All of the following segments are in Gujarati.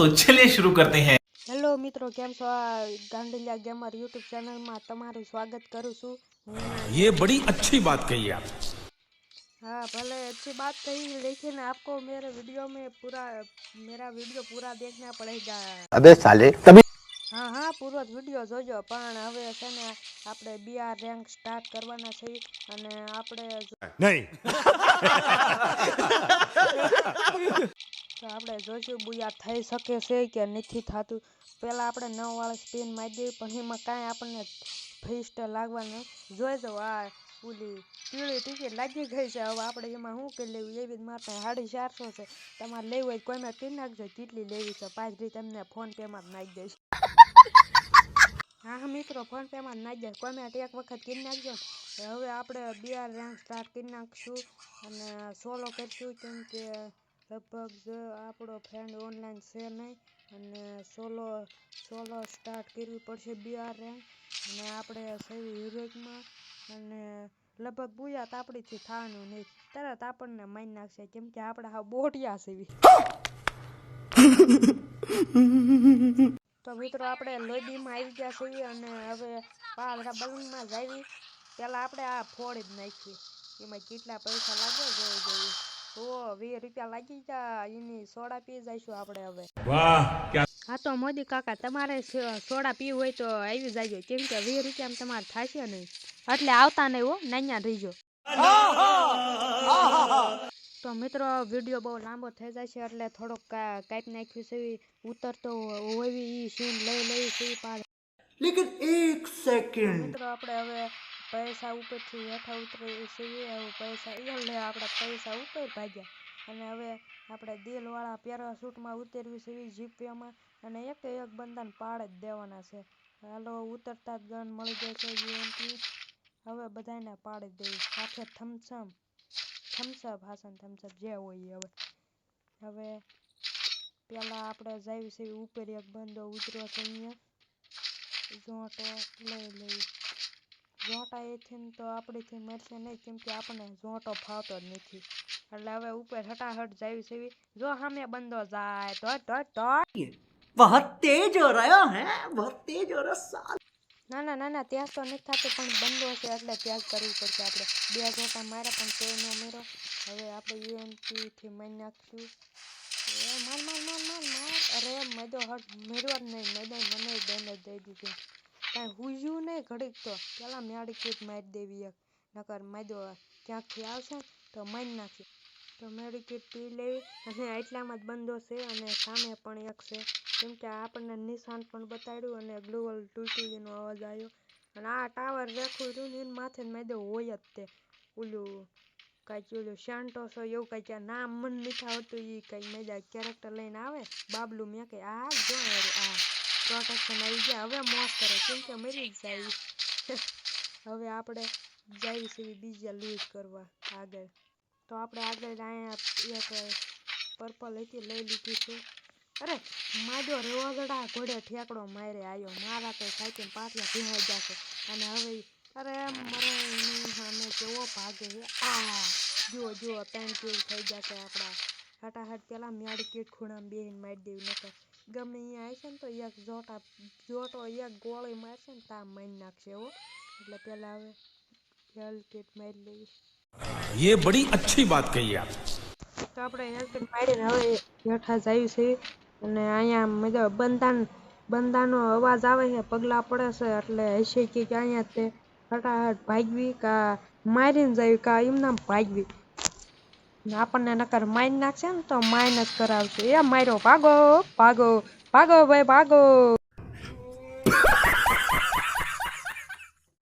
तो चलिए शुरू करते हैं હેલો મિત્રો કેમ છો આ ગાંડલિયા ગેમર યુટ્યુબ ચેનલમાં તમારું સ્વાગત કરું છું હું ये बड़ी अच्छी बात कही आप हाँ भले अच्छी बात कही लेकिन आपको मेरे वीडियो में पूरा मेरा वीडियो पूरा देखना पड़ेगा अबे साले तभी હા હા પૂરો જ વિડીયો જોજો પણ હવે છે ને આપણે બીઆર રેન્ક સ્ટાર્ટ કરવાના છે અને આપણે જો- नहीं તો આપણે જોઈશું બુયા થઈ શકે છે કે નથી થતું. પહેલાં આપણે નવ વાળા સ્પિન મારી દેવી, પણ એમાં કાંઈ આપણને ફિસ્ટ લાગવાનું જોઈ દો આ ઓલી પીળી ટિકિટ લાગી ગઈ છે. હવે આપણે એમાં શું કરી લેવું? એવી જ માટે સાડી ચારસો છે. તમારે લેવું હોય કોઈને કહી નાખજો કેટલી લેવી છે. પાંચ રીત તમને ફોન જ નાખી દઈશ. હા હા, મિત્રો, ફોન જ નાખી દઈશ. કોમેન્ટ એક વખત કરી નાખજો. હવે આપણે બીઆર રેન્ક સ્ટાર્ટ કરી નાખશું અને સોલો કરીશું કેમ કે લગભગ આપણો ફ્રેન્ડ ઓનલાઈન છે નહીં, અને સોલો સોલો સ્ટાર્ટ કરવી પડશે બીઆર રેન્ક અને આપણે સેવી હિરોઈકમાં, અને લગભગ બુયાત આપણીથી થવાનું નહીં. તરત આપણને મારી નાખશે, કેમ કે આપણે હા બોટિયા સેવી તો મિત્રો, આપણે લોબીમાં આવી ગયા છીએ, અને હવે પાલરા બલૂનમાં જ આવી. પહેલાં આપણે આ ફોડી જ નાખીએ. એમાં કેટલા પૈસા લાગે જોઈ જોઈએ મોદી કાકા તમારે સોડા પીવું હોય તો આવી જાજો. કેમ કે વીસ રૂપિયામાં તમારે થશે નહીં. એટલે આવતા નહીં હો નાન્યા રહીજો તો મિત્રો વીડિયો બહુ લાંબો થઈ છે એટલે થોડોક કાપ નાખ્યું છે ઉતરતો હોય એ સીન લઈ લઈ છે લેકિન એક સેકન્ડ. મિત્રો આપણે હવે પૈસા ઉપરથી હેઠા ઉતરે છીએ હવે પૈસા એ લે આપણે પૈસા ઉપર ભાગ્યા. અને હવે આપણે દિલવાળા પેરાશૂટમાં ઉતરવી છે જીપીએમાં અને એક એક બંદાને પાડ જ દેવાના છે. હાલો, ઉતરતા જ ગન મળી જાય છે યુએનપી. હવે બધાને પાડી દેવી સાથે થમસમ, થમસપ, હાસન થમસપ જે હોય હવે. હવે પેલા આપણે જાવી છે ઉપર એક બંદો ઉતર્યો છે અહીંયા. જોટો લઈ લઈ ઝોંટા એથી તો આપણેથી મળશે નહીં કેમ કે આપણને ઝોંટો ફાવતો જ નથી. એટલે હવે ઉપર હટાહટ જાવી સેવી જો સામે બંધો જાય તો તો તો બહુત તેજ હો રહ્યો હે બહુત તેજ હો રહ્યો સાલ. ના ના ના ના ત્યાં તો નથી થતું પણ બંધો છે એટલે ત્યાં કરવું પડશે આપણે બે જોટા મારે પણ તે નો મેરો હવે આપણે યુએમપી થી મન નાખશું. માર માર માર માર માર. અરે મજો હટ મેરવા જ નહીં મેદાન મને ડેમેજ દઈ દીધી. કાંઈ હુજ્યું નહીં ઘડીક તો પેલા મેળી કીટ મારી દેવી એક નકર મદો ક્યાંકથી આવશે ને તો મારી નાખી. તો મેળી કીટ પી લેવી અને એટલામાં જ બંધો છે અને સામે પણ એક છે. કેમ કે આપણને નિશાન પણ બતાડ્યું અને ગ્લોવલ તૂટી એનો અવાજ આવ્યો. અને આ ટાવર રેખું રહ્યું ને એને માથે મેં દે હોય જ તે. ઓલું કાંઈક ઓલું શાંટોસો એવું કાંઈક નામ મન નથી હતું એ કંઈક મેદા કેરેક્ટર લઈને આવે? બાબલું મેં કંઈ આ જો હારું, આ પ્રોટેક્શન આવી ગયા. હવે મોસ કરે કેમ કે મરી જ જાય ઈ. હવે આપણે જઈએ છીએ બીજા લૂઝ કરવા આગળ. તો આપણે આગળ અહીંયા એક પર્પલ હતી લઈ લીધી છે. અરે માજો રેવાગડા ઘોડે ઠેકડો મારે આવ્યો મારા તો સાયકલ પાટિયા ભીહાઈ જશે. અને હવે ઈ- અરે મરે એની સામે કેવો ભાગે છે. આ જુઓ જુઓ ત્રણ કિલ થઈ જશે આપણા. હટાહટ પેલા મેળી કીટ ખૂણામાં બેહીને મારી દેવી. નકર ગમે અહીંયા આવશે ને તો એક જોટા જોટો એક ગોળી મારશે ને તા મારી નાખશે હો એટલે પેલા હવે હેલ્થ કીટ મારી લેવી ये बड़ी अच्छी બાત કહી आप તો આપણે હેલ્પેટ મારીને હવે હેઠા જઈએ છીએ અને અહીંયા મજા બંધાન બંધાનો અવાજ આવે છે પગલાં પડે છે એટલે હશે કે કે અહીંયા તે ફટાફટ ભાગવી કા મારીને જવી કા એમનામ ભાગવી ને આપણને નકર માઇન નાખશે ને તો માઇનસ કરાવશે. એ માર્યો ભાગો ભાગો ભાગો ભાઈ, ભાગો.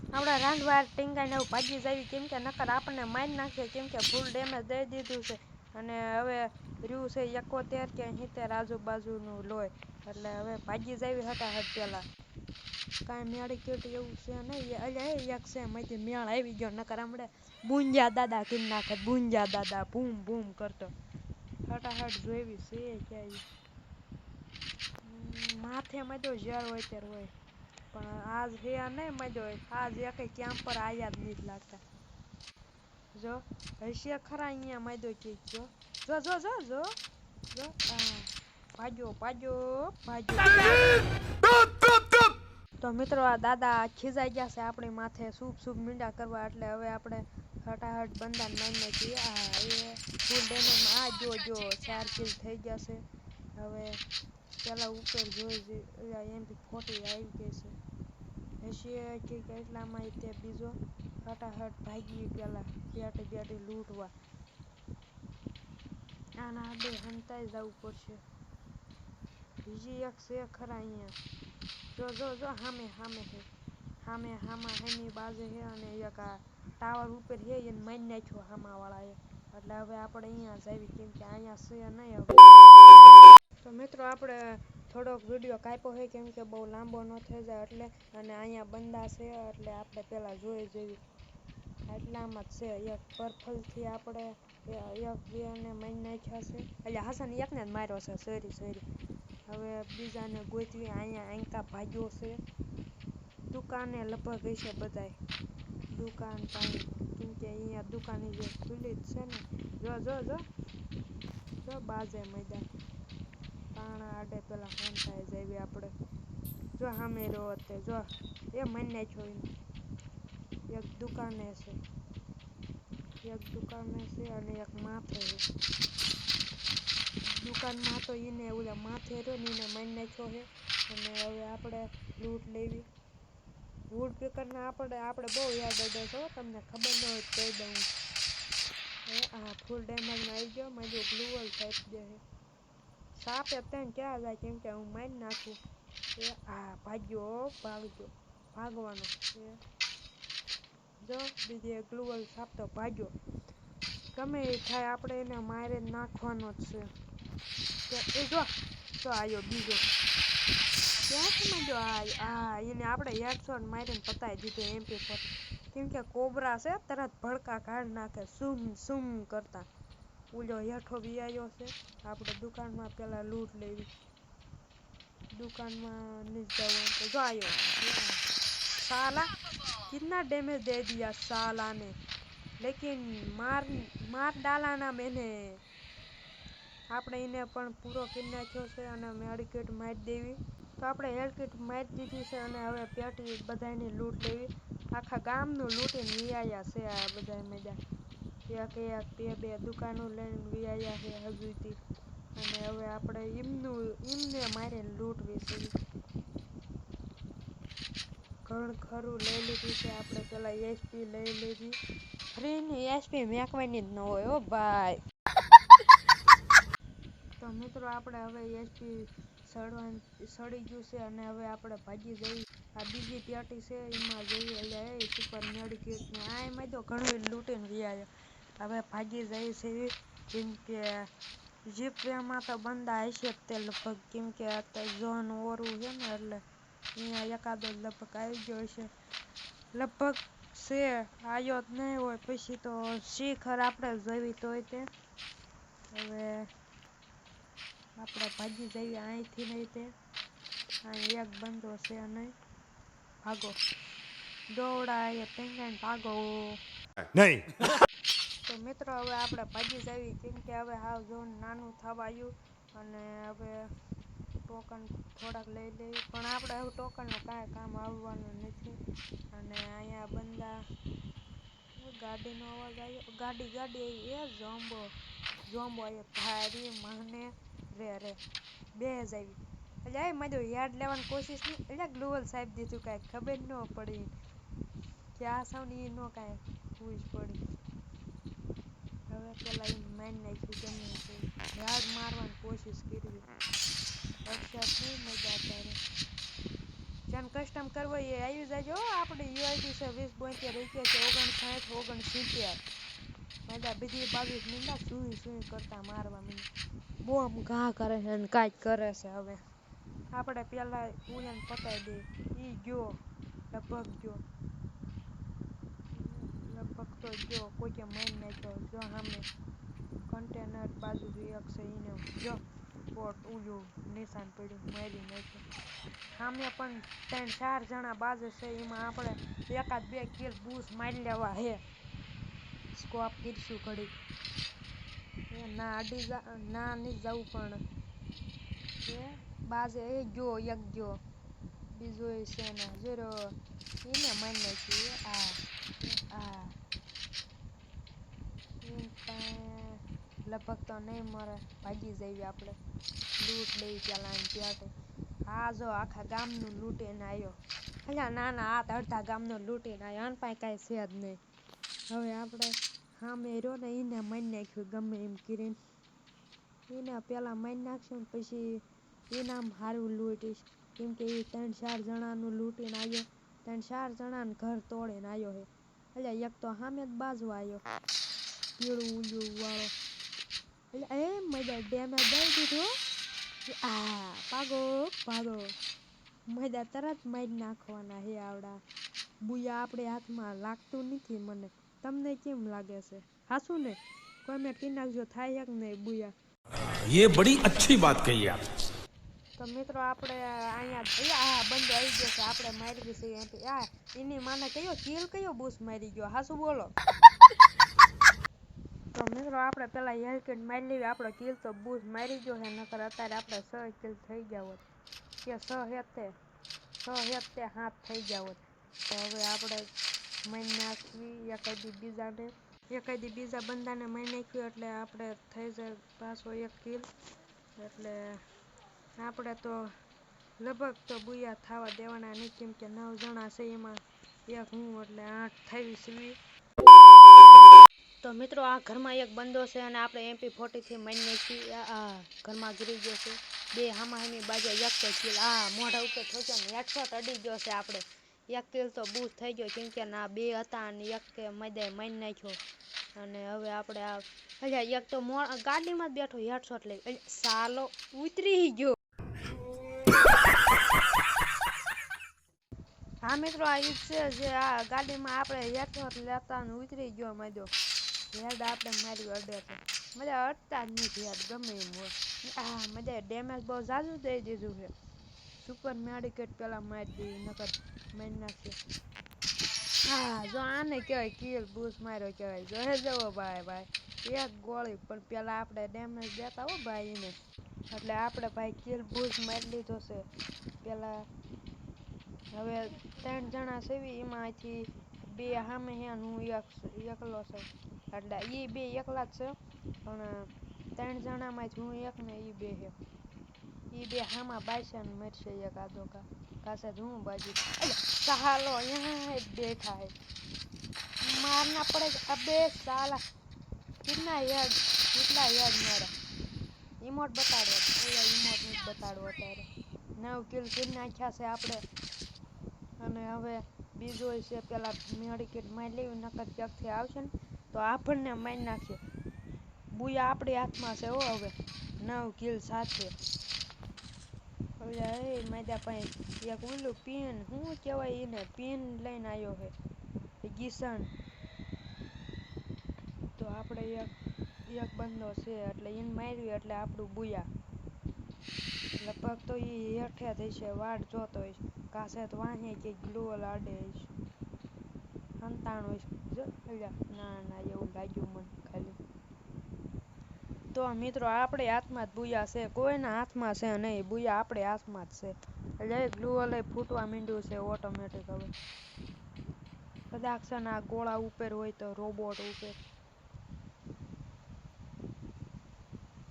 આપણા રાંધવાર ટીંગાઈને એવું ભાગી જાય કેમ કે નકર આપણને માઇન નાખશે કેમ કે ફૂલ ડેમેજ દઈ દીધું છે. અને હવે રહ્યું છે એકોતેર કે સિત્તેર આજુબાજુનું લોહી. એટલે હવે ભાગી જાવી હજ પહેલાં. કાંઈ મેળી કેટી એવું છે નહીં. અલ્યા એક છે માંથી મેળ આવી ગયો. નકર હમણાં બુંજા દાદા કરી નાખે. બુંજા દાદા, ભૂમ ભૂમ કરતો. ફટાફટ જોઈવી છે ક્યાંય માથે મજો ઝેર હોય ત્યારે હોય. પણ આજ હે નહીં મજો હોય. આજ એક ક્યાં પર આયા જ નથી લાગતા. જો, હશે ખરા અહીંયા મજો કે જો. જો જો જો જો. જો ભાજો ભાજો ભાજો. તો મિત્રો આ દાદા ખીજાઈ ગયા છે આપણી માથે સૂપ સૂપ મીંડા કરવા, એટલે હવે આપણે ફટાફટ બંધાન મારીને છીએ. એ ફૂલ ડેમેજમાં આ જો જો ચાર કિલ થઈ ગયા છે. હવે પેલા ઉપર જોઈ એમપી ખોટી આવી ગઈ છે. હશે કે કેટલામાં તે બીજો ફટાફટ ભાગી પેલા બેટે બેટે લૂંટવા. આના બે હંતાઈ જવું પડશે. બીજી એક છે ખરા અહીંયા. જો જો જો, હામે હામે છે હામે, હામા હામી બાજુ છે અને એક આ ટાવર ઉપર છે એને મારી નાખ્યો હામાવાળાએ એટલે હવે આપણે અહીંયા જાવી કેમ કે અહીંયા છે નહીં હવે. તો મિત્રો, આપણે થોડોક વીડિયો કાપ્યો છે કેમ કે બહુ લાંબો ન થઈ જાય એટલે અને અહીંયા બંદા છે એટલે આપણે પહેલાં જોઈ જોઈ. આટલામાં જ છે, એક પર્પલથી આપણે એક બે અને મારી નાખ્યા છે. એટલે હસન એકને જ માર્યો છે સોરી સોરી હવે બીજાને ગોતવી અહીંયા આંકા ભાગ્યો છે. દુકાને લગભગ હશે બધાય. દુકાન પાણી કેમ કે અહીંયા દુકાને જે ખુલ્લી જ છે ને. જો જો જો. જો બાજે મેદાન. પાણા આડે પેલા ફોન થાય જાય આપણે. જો સામે રહ્યો તે, જો. એ મને જોઈને. એક દુકાને છે. એક દુકાને છે અને એક માથે છે. દુકાનમાં તો એને ઓલા માથે રહ્યો ને એને મારી નાખ્યો છે અને હવે આપણે લૂંટ લેવી. વુડ પેકરને આપણે આપણે બહુ યાદ અડે છે તમને ખબર ન હોય કહી દઉં. હવે આ ફૂલ ડેમેજમાં આવી ગયો મારી ગ્લુવલ ટાઈપ દે છે સાપ એ ત્યાં ક્યાં જાય, કેમ કે હું મારી નાખું. એ આ ભાગ્યો ભાગજો ભાગવાનો. એ જો, બીજી ગ્લુઅલ સાપ તો ભાગ્યો. ગમે એ થાય, આપણે એને મારે જ નાખવાનો જ છે. કે એ જો તો આવ્યો બીજો ક્યાં સમય જો આ આ એને આપણે હેડશોટ મારીને પતાવી દીધો એમપી પર કેમ કે કોબરા છે તરત ભડકા કાઢી નાખે સુમ સુમ કરતા ઓલો હેઠો બી આવ્યો છે આપણે દુકાનમાં પેલા લૂંટ લેવી દુકાનમાં नहीं જવું તો જો આવ્યો साला कितना डैमेज दे दिया साला ने लेकिन मार मार डाला ना मैंने આપણે એને પણ પૂરો કરી નાખ્યો છે અને મેડિકેટ મારી દેવી. તો આપણે હેલ્કિટ મારી દીધી છે અને હવે પેટી બધાની લૂંટ લેવી. આખા ગામનું લૂંટીને વિયાયા છે આ બધા મેદા એક એક, બે બે દુકાનો લઈને વિયાયા છે હજુથી. અને હવે આપણે એમનું એમને મારીને લૂંટવી છે ઘણ ખરું લઈ લીધું છે. આપણે પેલા એસપી લઈ લીધી. ફ્રીની એસપી મેકવાની જ ન હોય હો ભાઈ. મિત્રો આપણે હવે એસપી સડવા સડી ગયું છે અને હવે આપણે ભાજી જઈ આ બીજી પેટી છે, એમાં જઈ એટલે એ સુપર મેડિકેટને આ એમાં તો ઘણું લૂંટીને ગયા હવે ભાગી જઈ છે જેમ કે જીપવેમાં તો બંદા હશે તે લગભગ, કેમ કે અત્યારે ઝોન ઓરું છે ને એટલે અહીંયા એકાદો લગભગ આવી ગયો છે લગભગ છે આવ્યો જ નહીં હોય, પછી તો શિખર આપણે જવી તોય તે. હવે આપણે ભાગી જઈએ અહીંથી નહીં તે. અહીં એક બંદો છે નહીં ભાગો. દોડાય પેંગાઈને ભાગો. નહીં. તો મિત્રો હવે આપણે ભાગી જઈએ કેમ કે હવે હાવ ઝોન નાનું થવા આવ્યું અને હવે ટોકન થોડાક લઈ લેવી પણ આપણે હવે ટોકનનું કાંઈ કામ આવવાનું નથી. અને અહીંયા બંદા ગાડીનો અવાજ આવ્યો. ગાડી ગાડી આવી. એ જોમ્બો જોમ્બો આવ્યો. ભારી મને રે રે. બે જ આવી. એટલે આ મજો યાદ લેવાની કોશિશ નહીં. એટલે ગ્લોવલ સાહેબ દીધું કાંઈ ખબર ન પડી. કે આ સાઉન્ડ એ ન કાંઈ પૂછ પડી. હવે પેલા એ મારી નાખ્યું ગમે યાદ મારવાની કોશિશ કરી. અક્ષર નહીં, મજા જેમ કસ્ટમ કરવો એ આવી હો, આપણે યુઆઈડી છે વીસ બોતેર રૂપિયા છે ઓગણસાઠ ઓગણસિત્તેર. મજા બીજી બાવીસ મિનિટ સુઈ સુઈ કરતા મારવા મિનિટ બોમ ઘા કરે છે ને કાંઈક કરે છે હવે. આપણે પેલા ઉયાને પતાવી દઈએ. એ ગયો લગભગ ગયો. લગભગ તો ગયો કોઈ કે મન નાખ્યો. જો સામે કન્ટેનર બાજુ એક છે એને જો બોટ ઉયું, નિશાન પડ્યું, મારી નાખ્યો. સામે પણ ત્રણ ચાર જણા બાજુ છે, એમાં આપણે એકાદ બે કિલ બૂસ મારી લેવા હે. સ્કોપ કરીશું ઘડી એ ના અડી જા, ના નહીં જવું પણ. એ બાજે એ ગયો, એક ગયો. બીજો એ છે ને જોરો એને મારી નાખ્યું આ આ. લગભગ તો નહીં મરે, ભાગી જઈએ આપણે. લૂંટ લઈ પેલા ત્યાં આ જો આખા ગામનું લૂંટીને આવ્યો અલ્યા ના ના આ અડધા ગામનું લૂંટીને આવ્યો આન પાસે કાંઈ છે જ નહીં. હવે આપણે સામે રહ્યો ને એને મારી નાખ્યું ગમે એમ કરીને. એને પહેલાં મારી નાખશું પછી એનામ સારું લૂંટીશ. કેમ કે એ ત્રણ ચાર જણાનું લૂંટીને આવ્યો ત્રણ ચાર જણાને ઘર તોડીને આવ્યો છે એટલે એક તો સામે જ બાજુ આવ્યો પીળું ઉલ્યું વાળો. એટલે એ મજા ડેમેજ દઈ દીધું હો. આ ભાગો ભાગો મજા તરત મારી નાખવાના હે આવડા બુયા આપણે હાથમાં લાગતું નથી મને તમને કેમ લાગે છે હાસું ને કોમેન્ટ કરી નાખજો થાય કે નહીં બુયા ये बड़ी अच्छी बात कही आप તો મિત્રો આપણે અહીંયા એ આ બંદો આવી ગયો છે આપણે મારી ગઈ છે એમપી આ એની માને કયો કિલ કયો બૂસ મારી ગયો હાસુ બોલો તો મિત્રો, આપણે પેલા હેલકેટ મારી લેવી, આપણો કિલ તો બૂસ મારી ગયો છે, નકર અત્યારે આપણે છ કિલ થઈ ગયા હોત કે છ હેતે છ હેતે હાથ થઈ ગયા હોત તો હવે આપણે મહી નાખવી એકાદી બીજાને એકાદી બીજા બંદાને મહી નાખ્યું, એટલે આપણે થઈ જાય પાછો એક કિલ. એટલે આપણે તો લગભગ તો બુયા થવા દેવાના નહીં, કેમ કે નવ જણા છે એમાં, એક હું, એટલે આઠ થઈ સીવી તો મિત્રો, આ ઘરમાં એક બંદો છે અને આપણે એમપી ફોર્ટીથી આ આ ઘરમાં ગીરી ગયો છે. બે હામા હામી બાજુ એક તો કિલ આ મોઢા ઉપર ઠોક્યો ને હેડશોટ અડી ગયો છે આપણે. એક કિલ તો બૂઝ થઈ ગયો, કેમ કે ના, બે હતા અને એક કે મદાય મારી નાખ્યો. અને હવે આપણે આ, અલ્યા, એક તો મો ગાડીમાં જ બેઠો, હેડશોટ લઈ. સાલો ઉતરી ગયો. હા મિત્રો, આ ઈચ્છે છે જે આ ગાડીમાં આપણે હેડશોટ લેતા ઉતરી ગયો મજો હેડ આપણે મારી અડે છે. મજા અડતા જ નથી યાર, ગમે એમ હોય. આ મજા ડેમેજ બહુ ઝાઝું થઈ દીધું છે. સુપર મેડિકેટ પેલા મારી દીધી, નકર મારી નાખશે હા જો આને કહેવાય કિલ બૂસ માર્યો કહેવાય. જો હે જવો ભાઈ ભાઈ. એક ગોળી, પણ પેલા આપણે ડેમેજ દેતા હો ભાઈ એને. એટલે આપણે ભાઈ કિલ બૂસ મારી લીધો છે. પેલા હવે ત્રણ જણા છે એમાંથી બે સામે હે અને હું એક એકલો છું. એટલે એ બે એકલા જ છે. પણ ત્રણ જણામાંથી હું એક ને એ બે છે એ બે હામાં બાઈસા ને મરશે એક આધો કા કાસે હું બાજુ? સહાલો અહીંયા જ બેઠા હે. મારના પડે છે. અબે સાલા કેટલા યાદ કેટલા યાદ મારા. ઇમોટ બતાડો ઓલા ઇમોટ નથી બતાડવો અત્યારે નવ કિલ કરી નાખ્યા છે આપણે. અને હવે બીજો છે, પેલા મેડિકેટ મારી લેવી, નકર ક્યાંકથી આવશે ને, તો આપણને મારી નાખશે. બુયા આપણી હાથમાં છે હો હવે, નવ કિલ સાથે. ઓલા એ પાસે એક ઓલું પિન, શું કહેવાય એને, પિન લઈને આવ્યો છે કિશન તો આપણે એક એક બંદો છે, એટલે એને માર્યું, એટલે આપણું બુયા. લગભગ તો એ હેઠે થઈ છે વાટ જોતો હોય કાસે તો વાંહે કે ગ્લો લાડે સંતાણ જો, અલ્યા, ના ના, એવું લાગ્યું મને ખાલી. તો મિત્રો, આપણે હાથમાં જ બુયા છે. કોઈના હાથમાં છે નહીં. બુયા આપણે હાથમાં જ છે. એટલે ગ્લુ લઈ ફૂટવા માંડ્યું છે ઓટોમેટિક હવે. કદાચ છે ને આ ગોળા ઉપર હોય તો રોબોટ ઉપર.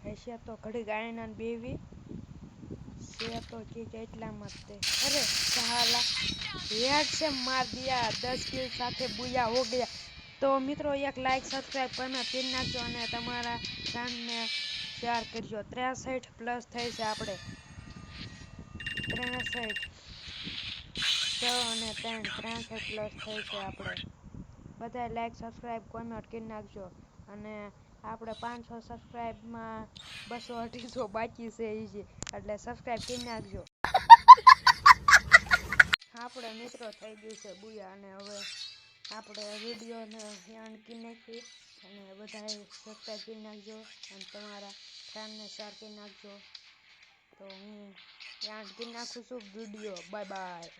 હશે તો ઘડી ગાયના બેવી છે તો કે કેટલામાં જ તે. અરે સહાલા હેડ છે માર દિયા, દસ કિલ સાથે બુયા હો ગયા. તો મિત્રો એક લાઈક સબસ્ક્રાઈબ કરીને પીન નાખજો અને તમારા ફ્રેન્ડને શેર કરજો. ત્રેસઠ પ્લસ થઈ છે આપણે. ત્રેસઠ. છ અને ત્રણ, ત્રેસઠ પ્લસ થઈ છે આપણે. બધા લાઈક સબસ્ક્રાઈબ કોમેન્ટ કરી નાખજો. અને આપણે પાંચસો સબસ્ક્રાઈબમાં બસો અઢીસો બાકી છે એ છે એટલે સબસ્ક્રાઈબ કરી નાખજો. આપણે મિત્રો થઈ ગયું છે બુયા અને હવે આપણે વિડીયોને યાણ કરી નાખી અને બધાએ સબસ્ક્રાઈબ કરી નાખજો અને તમારા ફ્રેન્ડને શેર કરી નાખજો. તો હું યાણ કરી નાખું છું વીડિયો બાય બાય